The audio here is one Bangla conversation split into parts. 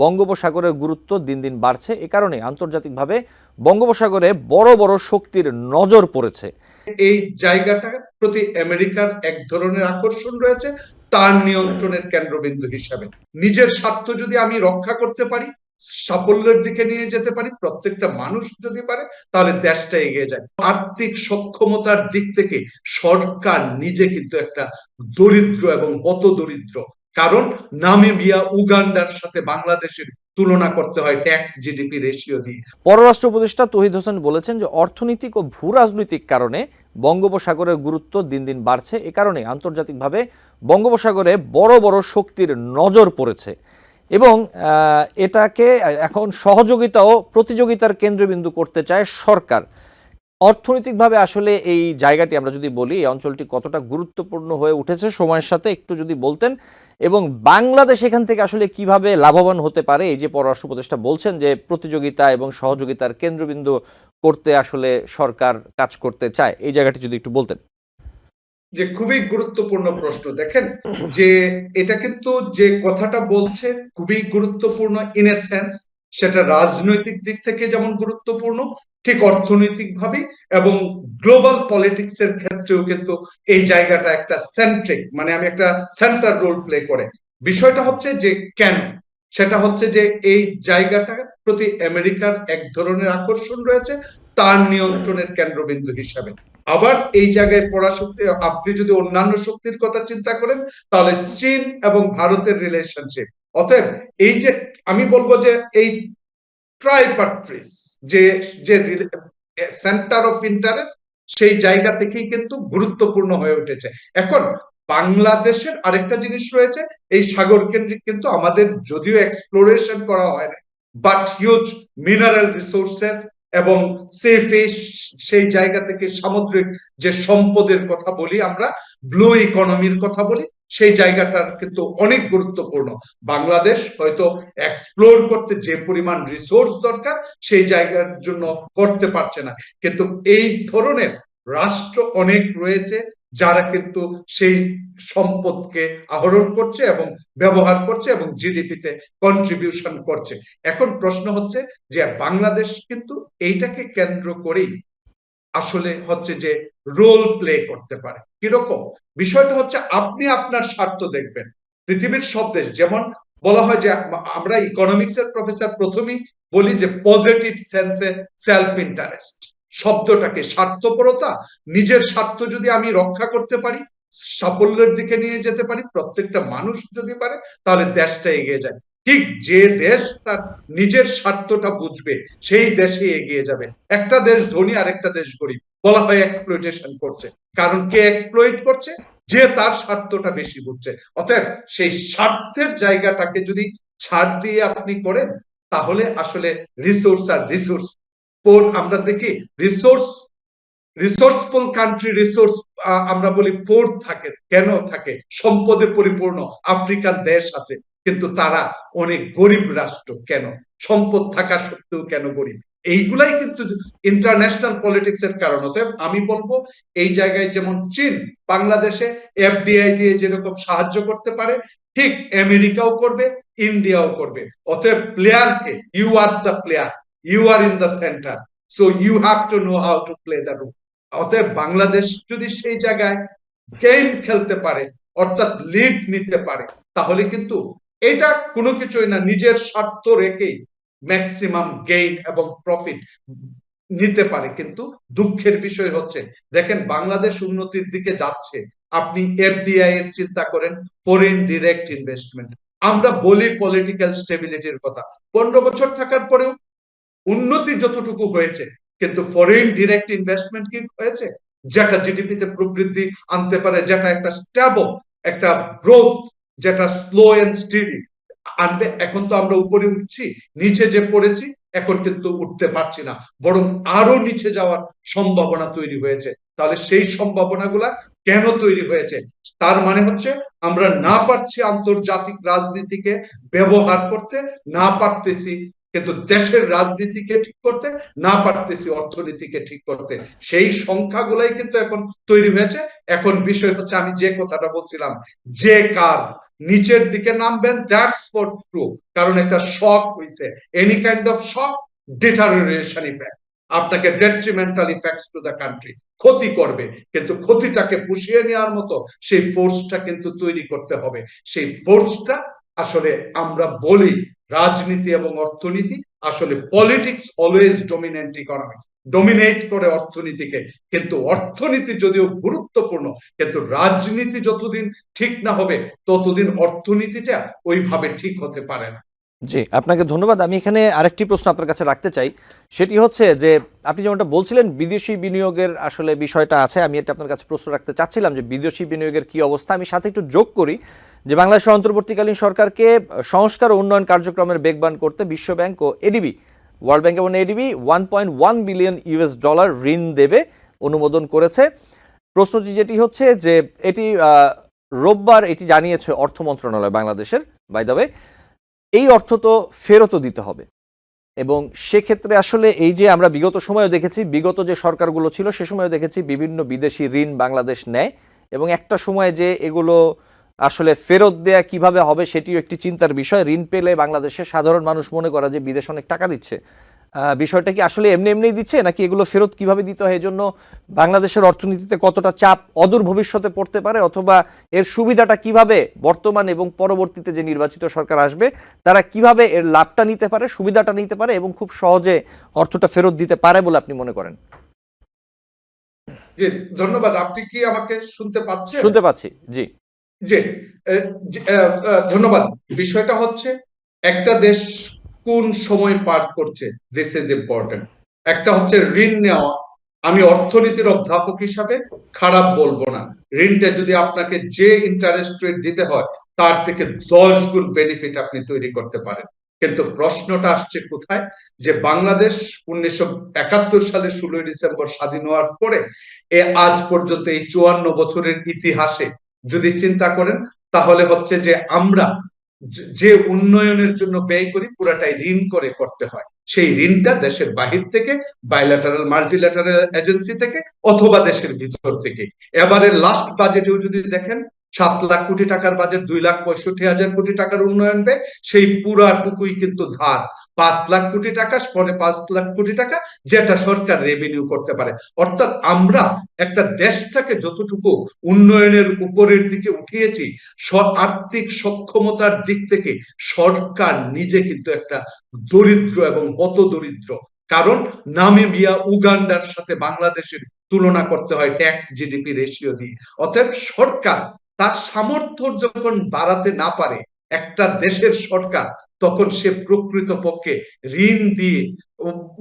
বঙ্গোপসাগরের গুরুত্ব দিন দিন বাড়ছে। এ কারণে আন্তর্জাতিকভাবে বঙ্গোপসাগরে বড় বড় শক্তির নজর পড়েছে। এই জায়গাটার প্রতি আমেরিকার এক ধরনের আকর্ষণ রয়েছে, তার নিয়ন্ত্রণের কেন্দ্রবিন্দু হিসাবে। নিজের স্বার্থ যদি আমি রক্ষা করতে পারি, সাফল্যের দিকে নিয়ে যেতে পারি, প্রত্যেকটা মানুষ যদি পারে, তাহলে দেশটা এগিয়ে যায়। আর্থিক সক্ষমতার দিক থেকে সরকার নিজে কিন্তু একটা দরিদ্র এবং হত দরিদ্র কারণ নামিবিয়া, উগান্ডার সাথে বাংলাদেশের তুলনা করতে হয় ট্যাক্স জিডিপি রেশিও দিয়ে। পররাষ্ট্র উপদেষ্টা তহিদ হোসেন বলেছেন যে অর্থনৈতিক ও ভূ রাজনৈতিক কারণে বঙ্গোপসাগরের গুরুত্ব দিন দিন বাড়ছে। এ কারণে আন্তর্জাতিকভাবে বঙ্গোপসাগরে বড় বড় শক্তির নজর পড়েছে এবং এটাকে এখন সহযোগিতা ও প্রতিযোগিতার কেন্দ্রবিন্দু করতে চায় সরকার। অর্থনৈতিকভাবে আসলে এই জায়গাটি আমরা যদি বলি, এই অঞ্চলটি কতটা গুরুত্বপূর্ণ হয়ে উঠেছে সময়ের সাথে একটু যদি বলতেন। এবং বাংলাদেশ এখান থেকে আসলে কীভাবে লাভবান হতে পারে? এই যে পররাষ্ট্র উপদেষ্টা বলছেন যে, প্রতিযোগিতা এবং সহযোগিতার কেন্দ্রবিন্দু করতে আসলে সরকার কাজ করতে চায়। এই জায়গাটি যদি একটু বলতেন। যে খুবই গুরুত্বপূর্ণ প্রশ্ন। দেখেন যে, এটা কিন্তু যে কথাটা বলছে খুবই গুরুত্বপূর্ণ ইন এ সেন্স সেটা রাজনৈতিক দিক থেকে যেমন গুরুত্বপূর্ণ, ঠিক অর্থনৈতিক ভাবে এবং গ্লোবাল পলিটিক্স এর ক্ষেত্রেও কিন্তু এই জায়গাটা একটা সেন্ট্রিক মানে আমি একটা সেন্টার রোল প্লে করে। বিষয়টা হচ্ছে যে কেন? সেটা হচ্ছে যে এই জায়গাটার প্রতি আমেরিকার এক ধরনের আকর্ষণ রয়েছে, তার নিয়ন্ত্রণের কেন্দ্রবিন্দু হিসাবে। আবার এই জায়গায় পরাশক্তি, আপনি যদি অন্যান্য শক্তির কথা চিন্তা করেন, তাহলে চীন এবং ভারতের রিলেশনশিপ অতএব এই যে আমি বলব যে এই ট্রাইপাট্রিস যে যে সেন্টার অফ ইন্টারেস্ট সেই জায়গা থেকেই কিন্তু গুরুত্বপূর্ণ হয়ে উঠেছে। এখন বাংলাদেশের আরেকটা জিনিস রয়েছে, এই সাগর কেন্দ্রিক কিন্তু আমাদের যদিও এক্সপ্লোরেশন করা হয় না বাট হিউজ মিনারেল রিসোর্সেস এবং সে ফিশ সেই জায়গা থেকে সামুদ্রিক যে সম্পদের কথা বলি আমরা ব্লু ইকোনমির কথা বলি সেই জায়গাটার কিন্তু অনেক গুরুত্বপূর্ণ। বাংলাদেশ হয়তো এক্সপ্লোর করতে যে পরিমাণ রিসোর্স দরকার, সেই জায়গার জন্য করতে পারছে না। কিন্তু এই ধরনের রাষ্ট্র অনেক রয়েছে, যারা কিন্তু সেই সম্পদকে আহরণ করছে এবং ব্যবহার করছে এবং জিডিপিতে কন্ট্রিবিউশন করছে। এখন প্রশ্ন হচ্ছে যে বাংলাদেশ কিন্তু এইটাকে কেন্দ্র করেই আসলে হচ্ছে যে রোল প্লে করতে পারে। কীরকম? বিষয়টা হচ্ছে আপনি আপনার স্বার্থ দেখবেন। পৃথিবীর সব দেশ, যেমন বলা হয় যে আমরা ইকোনমিক্স এর প্রফেসর প্রথমেই বলি যে পজিটিভ সেন্সে সেলফ ইন্টারেস্ট শব্দটাকে স্বার্থপরতা, নিজের স্বার্থ যদি আমি রক্ষা করতে পারি, সাফল্যের দিকে নিয়ে যেতে পারি, প্রত্যেকটা মানুষ যদি পারে, তাহলে দেশটা এগিয়ে যায়। ঠিক যে দেশ তার নিজের স্বার্থটা বুঝবে, সেই দেশে এগিয়ে যাবে। একটা দেশ ধনী আর একটা দেশ গরিব। বলা হয় এক্সপ্লোইটেশন করছে। কারণ কে এক্সপ্লয়েট করছে? যে তার স্বার্থটা বেশি বুঝছে। অতএব সেই স্বার্থের জায়গাটাকে যদি ছাড় দিয়ে আপনি করেন, তাহলে আসলে রিসোর্স আর রিসোর্স পোর্ট আমরা দেখি রিসোর্স রিসোর্সফুল কান্ট্রি রিসোর্স আমরা বলি পোর্ট থাকে, কেন থাকে? সম্পদে পরিপূর্ণ আফ্রিকান দেশ আছে। কিন্তু তারা অনেক গরিব রাষ্ট্র কেন? সম্পদ থাকা সত্ত্বেও কেন গরিব? এইগুলাই কিন্তু ইন্টারন্যাশনাল পলিটিক্স এর কারণ। অতএব আমি বলব, এই জায়গায় যেমন চীন, বাংলাদেশে এফডিআই দিয়ে যেরকম সাহায্য করতে পারে, ঠিক আমেরিকাও করবে, ইন্ডিয়াও করবে। অতএব প্লেয়ারকে you are the player you are in the centre so you have to know how to play the rule অতএব বাংলাদেশ যদি সেই জায়গায় গেম খেলতে পারে, অর্থাৎ লিড নিতে পারে, তাহলে কিন্তু এটা কোনো কিছুই না, নিজের স্বার্থ রেখেই ম্যাক্সিমাম গেইন এবং প্রফিট নিতে পারে। কিন্তু দুঃখের বিষয় হচ্ছে, দেখেন বাংলাদেশ উন্নতির দিকে যাচ্ছে। আপনি এফডিআই এর চিন্তা করেন ফরেন ডিরেক্ট ইনভেস্টমেন্ট আমরা বলি পলিটিক্যাল স্টেবিলিটির কথা। পনেরো বছর থাকার পরেও উন্নতি যতটুকু হয়েছে, কিন্তু ফরেন ডিরেক্ট ইনভেস্টমেন্ট কি হয়েছে? যেটা জিডিপিতে প্রবৃদ্ধি আনতে পারে, যেটা একটা স্ট্যাবল একটা গ্রোথ যেটা স্লো এন্ড স্টিডি আনবে এখন তো আমরা উপরে উঠছি, নিচে যে পড়েছি, এখন কিন্তু উঠতে পারছি না। বরং আরও নিচে যাওয়ার সম্ভাবনা তৈরি হয়েছে। তাহলে সেই সম্ভাবনাগুলা কেন তৈরি হয়েছে? তার মানে হচ্ছে আমরা না পারছি আন্তর্জাতিক রাজনীতিকে ব্যবহার করতে, না পারতেছি কিন্তু দেশের রাজনীতিকে ঠিক করতে, না পারতেছি অর্থনীতিকে ঠিক করতে। সেই সংখ্যাগুলাই কিন্তু এখন তৈরি হয়েছে। এখন বিষয় হচ্ছে আমি যে কথাটা বলছিলাম, যে কার নিচের দিকে নামবেন দ্যাটস ফর ট্রু কারণ একটা শক হইছে। Any kind of shock deterioration effect আপনাকে detrimental effects to the country ক্ষতি করবে। কিন্তু ক্ষতিটাকে পুষিয়ে নেওয়ার মতো সেই ফোর্সটা কিন্তু তৈরি করতে হবে। সেই ফোর্সটা আসলে আমরা বলি রাজনীতি এবং অর্থনীতি। আসলে politics always dominant economy dominate করে অর্থনীতিকে। কিন্তু অর্থনীতি যদিও গুরুত্বপূর্ণ, কিন্তু রাজনীতি যতদিন ঠিক না হবে, ততদিন অর্থনীতিটা ওইভাবে ঠিক হতে পারে না। জি, আপনাকে ধন্যবাদ। আমি এখানে আরেকটি প্রশ্ন আপনার কাছে রাখতে চাই। সেটি হচ্ছে যে, আপনি যেমনটা বলছিলেন, বিদেশি বিনিয়োগের আসলে বিষয়টা আছে। আমি এটা আপনার কাছে প্রশ্ন রাখতে চাচ্ছিলাম যে, বিদেশি বিনিয়োগের কি অবস্থা? আমি সাথে একটু যোগ করি যে বাংলাদেশের অন্তর্বর্তীকালীন সরকারকে সংস্কার ও উন্নয়ন কার্যক্রমের বেগবান করতে বিশ্বব্যাংক ও এডিবি ওয়ার্ল্ড ব্যাংক এবং ADB one point one billion US dollar ঋণ দেবে, অনুমোদন করেছে। প্রশ্নটি যেটি হচ্ছে যে, এটি রোববার এটি জানিয়েছে অর্থ মন্ত্রণালয় বাংলাদেশের বাই দ্য এই অর্থ তো ফেরতও দিতে হবে। এবং সেক্ষেত্রে আসলে এই যে আমরা বিগত সময়েও দেখেছি, বিগত যে সরকারগুলো ছিল, সে সময়ও দেখেছি বিভিন্ন বিদেশি ঋণ বাংলাদেশ নেয়। এবং একটা সময় যে এগুলো আসলে ফেরত দেয়া কীভাবে হবে সেটিও একটি চিন্তার বিষয়। ঋণ পেলে বাংলাদেশের সাধারণ মানুষ মনে করা যে বিদেশ অনেক টাকা দিচ্ছে। বিষয়টা কি আসলে এমনি এমনিই দিচ্ছে নাকি এগুলো ফেরত কীভাবে দিতে হয়? এজন্য বাংলাদেশের অর্থনীতিতে কতটা চাপ অদূর ভবিষ্যতে পড়তে পারে অথবা এর সুবিধাটা কীভাবে বর্তমান এবং পরবর্তীতে যে নির্বাচিত সরকার আসবে তারা কীভাবে এর লাভটা নিতে পারে সুবিধাটা নিতে পারে এবং খুব সহজে অর্থটা ফেরত দিতে পারে বলে আপনি মনে করেন? জি ধন্যবাদ। আপনি কি আমাকে শুনতে পাচ্ছেন? শুনতে পাচ্ছি জি। এ, ধন্যবাদ। বিষয়টা হচ্ছে একটা দেশ কোন সময় পার করছে? দিস ইজ ইম্পর্টেন্ট একটা হচ্ছে ঋণ নেওয়া। আমি অর্থনীতির অধ্যাপক হিসাবে খারাপ বলব না। ঋণটা যদি আপনাকে যে ইন্টারেস্ট রেট দিতে হয় তার থেকে দশ গুণ বেনিফিট আপনি তৈরি করতে পারেন। কিন্তু প্রশ্নটা আসছে কোথায়? যে বাংলাদেশ উনিশশো একাত্তর সালে ষোলোই ডিসেম্বর স্বাধীন হওয়ার পরে এ আজ পর্যন্ত এই চুয়ান্ন বছরের ইতিহাসে যদি চিন্তা করেন, তাহলে হচ্ছে যে আমরা যে- উন্নয়নের জন্য ব্যয় করি, পুরাটাই ঋণ করে করতে হয়। সেই ঋণটা দেশের বাহির থেকে বাইল্যাটারাল মাল্টিল্যাটারাল এজেন্সি থেকে, অথবা দেশের ভিতর থেকে। এবারে লাস্ট বাজেটেও যদি দেখেন, সাত লাখ কোটি টাকার বাজেট দুই লাখ পঁয়ষট্টি হাজার কোটি টাকার উন্নয়ন ব্যয়, সেই পুরাটুকুই কিন্তু ধার। পাঁচ লাখ কোটি টাকা, পরে পাঁচ লাখ কোটি টাকা যেটা সরকার রেভিনিউ করতে পারে। অর্থাৎ আমরা একটা দেশটাকে যতটুকু উন্নয়নের উপরের দিকে উঠিয়েছি আর্থিক সক্ষমতার দিক থেকে সরকার নিজে কিন্তু একটা দরিদ্র এবং হত দরিদ্র কারণ নামিবিয়া, উগান্ডার সাথে বাংলাদেশের তুলনা করতে হয় ট্যাক্স জিডিপি রেশিও দিয়ে। অতএব সরকার তার সামর্থ্য যখন বাড়াতে না পারে একটা দেশের সরকার তখন সে প্রকৃত পক্ষে ঋণ দিয়ে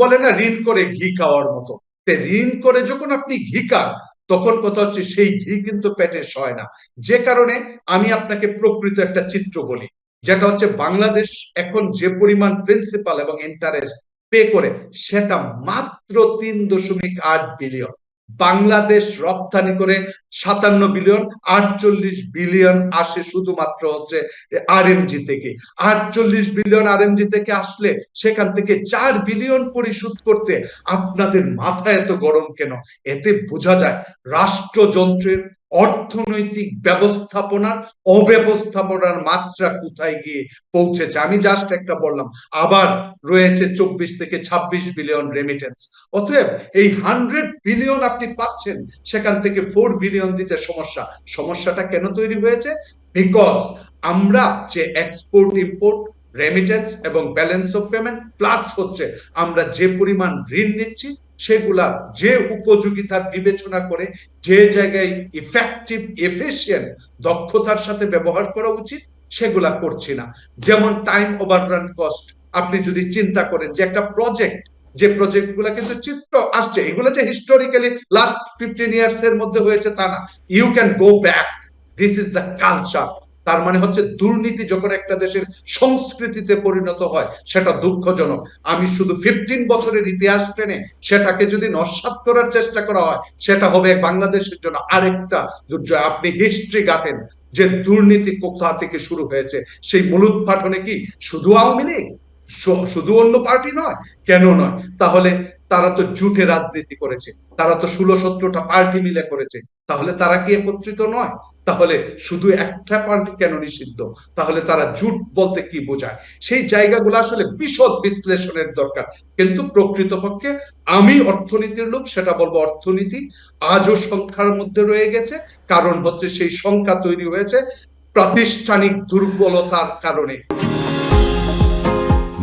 বলে না ঋণ করে ঘি খাওয়ার মতো। ঋণ করে যখন আপনি ঘি খান, তখন কথা হচ্ছে সেই ঘি কিন্তু পেটে সয় না। যে কারণে আমি আপনাকে প্রকৃত একটা চিত্র বলি, যেটা হচ্ছে বাংলাদেশ এখন যে পরিমাণ প্রিন্সিপাল এবং ইন্টারেস্ট পে করে, সেটা মাত্র তিন দশমিক আট বিলিয়ন বাংলাদেশ রপ্তানি করে সাতান্ন বিলিয়ন, আটচল্লিশ বিলিয়ন আসে শুধুমাত্র হচ্ছে আরএমজি থেকে। আটচল্লিশ বিলিয়ন আরএমজি থেকে আসলে সেখান থেকে চার বিলিয়ন পরিশোধ করতে আপনাদের মাথা এত গরম কেন? এতে বোঝা যায় রাষ্ট্রযন্ত্রের অর্থনৈতিক ব্যবস্থাপনার অব্যবস্থাপনার মাত্রা কোথায় গিয়ে পৌঁছেছে? আমি জাস্ট একটা বললাম, আবার রয়েছে চব্বিশ থেকে ছাব্বিশ বিলিয়ন রেমিটেন্স অতএব এই হান্ড্রেড বিলিয়ন আপনি পাচ্ছেন, সেখান থেকে ফোর বিলিয়ন দিতে সমস্যা, সমস্যাটা কেন তৈরি হয়েছে? বিকজ আমরা যে এক্সপোর্ট ইম্পোর্ট রেমিটেন্স এবং ব্যালেন্স অফ পেমেন্ট প্লাস হচ্ছে, আমরা যে পরিমাণ ঋণ নিচ্ছি, সেগুলা যে উপযোগিতা বিবেচনা করে, যে জায়গায় ইফেক্টিভ এফিসিয়েন্ট দক্ষতার সাথে ব্যবহার করা উচিত, সেগুলা করছি না। যেমন টাইম ওভাররান কস্ট আপনি যদি চিন্তা করেন যে একটা প্রজেক্ট যে প্রজেক্টগুলা কিন্তু চিত্র আসছে, এগুলো যে হিস্টোরিক্যালি লাস্ট ফিফটিন ইয়ার্স এর মধ্যে হয়েছে তা না। You can go back this is the culture তার মানে হচ্ছে দুর্নীতি যখন একটা দেশের সংস্কৃতিতে পরিণত হয়, সেটা দুঃখজনক। আমি শুধু ফিফটিন বছরের ইতিহাস টেনে সেটাকে যদি নস্বাত করার চেষ্টা করা হয়, সেটা হবে বাংলাদেশের জন্য আরেকটা দুর্জয় আপনি হিস্ট্রি গাটেন যে দুর্নীতি কোথা থেকে শুরু হয়েছে। সেই মূলোৎপাটনে কি শুধু আওয়ামী লীগ? শুধু অন্য পার্টি নয়, কেন নয়? তাহলে তারা তো জুটে রাজনীতি করেছে, তারা তো ষোলো সতেরোটা পার্টি মিলে করেছে, তাহলে তারা কি একত্রিত নয়? তাহলে শুধু একটা পার্টি কেন নিষিদ্ধ? তাহলে তারা জুট বলতে কি বোঝায়? সেই জায়গাগুলো আসলে বিশদ বিশ্লেষণের দরকার। কিন্তু প্রকৃতপক্ষে আমি অর্থনীতির লোক, সেটা বলব অর্থনীতি, আজও সংখ্যার মধ্যে রয়ে গেছে, কারণ হচ্ছে সেই সংখ্যা তৈরি হয়েছে প্রাতিষ্ঠানিক দুর্বলতার কারণে।